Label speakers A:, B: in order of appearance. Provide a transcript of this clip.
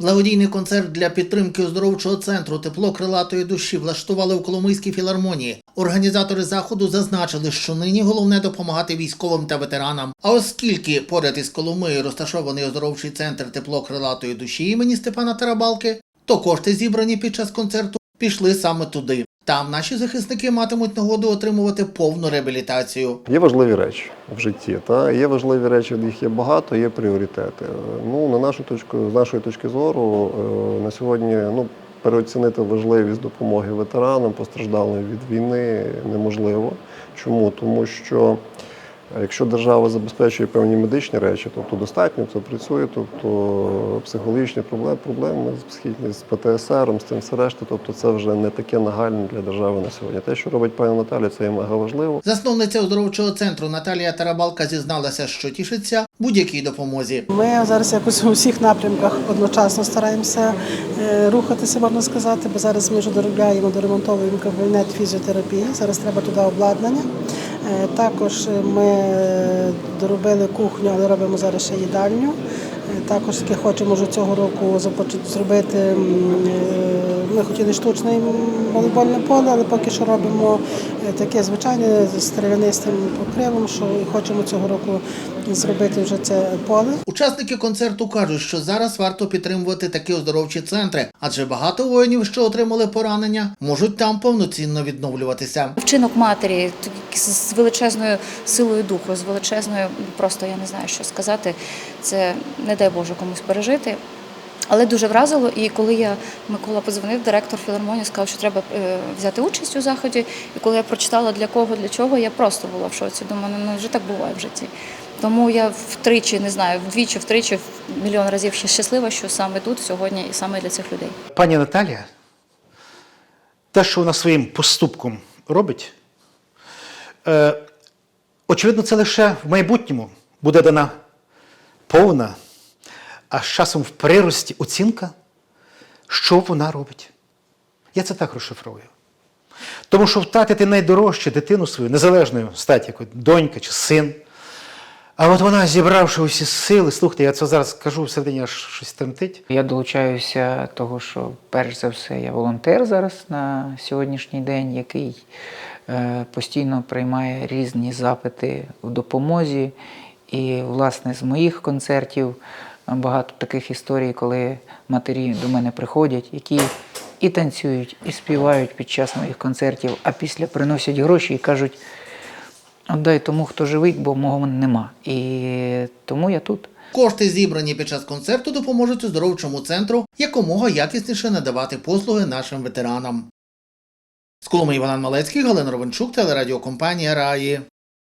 A: Благодійний концерт для підтримки оздоровчого центру тепло крилатої душі влаштували у Коломийській філармонії. Організатори заходу зазначили, що нині головне допомагати військовим та ветеранам. А оскільки поряд із Коломиєю розташований оздоровчий центр тепло крилатої душі імені Степана Тарабалки, то кошти, зібрані під час концерту, пішли саме туди. Там наші захисники матимуть нагоду отримувати повну реабілітацію.
B: Є важливі речі в житті. Та є важливі речі, їх є багато, є пріоритети. Ну на нашу точку, з нашої точки зору, е, на сьогодні ну переоцінити важливість допомоги ветеранам, постраждалим від війни неможливо. Чому? Тому що якщо держава забезпечує певні медичні речі, тобто достатньо, це працює, тобто психологічні проблеми, проблеми з психічним, з ПТСР, з тим все решта, тобто це вже не таке нагальне для держави на сьогодні. Те, що робить пані Наталя, це є мега важливо.
A: Засновниця оздоровчого центру Наталія Тарабалка зізналася, що тішиться будь-якій допомозі.
C: Ми зараз якось у всіх напрямках одночасно стараємося е, рухатися, можна сказати, бо зараз ми вже доробляємо, доремонтовуємо кабінет фізіотерапії. Зараз треба туди обладнання. Е, Також ми е, доробили кухню, але робимо зараз ще їдальню. Також таки хочемо вже цього року зробити. е, Ми хотіли штучне волейбольне поле, але поки що робимо е, таке звичайне з травянистим покривом, що хочемо цього року зробити вже це поле.
A: Учасники концерту кажуть, що зараз варто підтримувати такі оздоровчі центри, адже багато воїнів, що отримали поранення, можуть там повноцінно відновлюватися.
D: Вчинок матері з величезною силою духу, з величезною, просто я не знаю, що сказати. Це не дай Боже комусь пережити. Але дуже вразило, і коли я Микола подзвонив, директор філармонії сказав, що треба е, взяти участь у заході. І коли я прочитала для кого, для чого, я просто була в шоці. Думаю, ну вже так буває в житті. Тому я втричі, не знаю, вдвічі, втричі, в мільйон разів ще щаслива, що саме тут, сьогодні, і саме для цих людей.
E: Пані Наталія, те, що вона своїм поступком робить, е, очевидно, це лише в майбутньому буде дана повна, а з часом в прирості оцінка, що вона робить. Я це так розшифровую. Тому що втратити найдорожче дитину свою, незалежною статі, донька чи син. А от вона, зібравши усі сили, слухайте, я це зараз кажу, всередині аж щось тремтить.
F: Я долучаюся того, що перш за все я волонтер зараз на сьогоднішній день, який е, постійно приймає різні запити в допомозі. І, власне, з моїх концертів багато таких історій, коли матері до мене приходять, які і танцюють, і співають під час моїх концертів, а після приносять гроші і кажуть, віддай тому, хто живий, бо мого нема. І тому я тут.
A: Кошти, зібрані під час концерту, допоможуть оздоровчому центру якомога якісніше надавати послуги нашим ветеранам. З Коломи Іван Малецький, Галина Ровенчук, телерадіокомпанія Раї.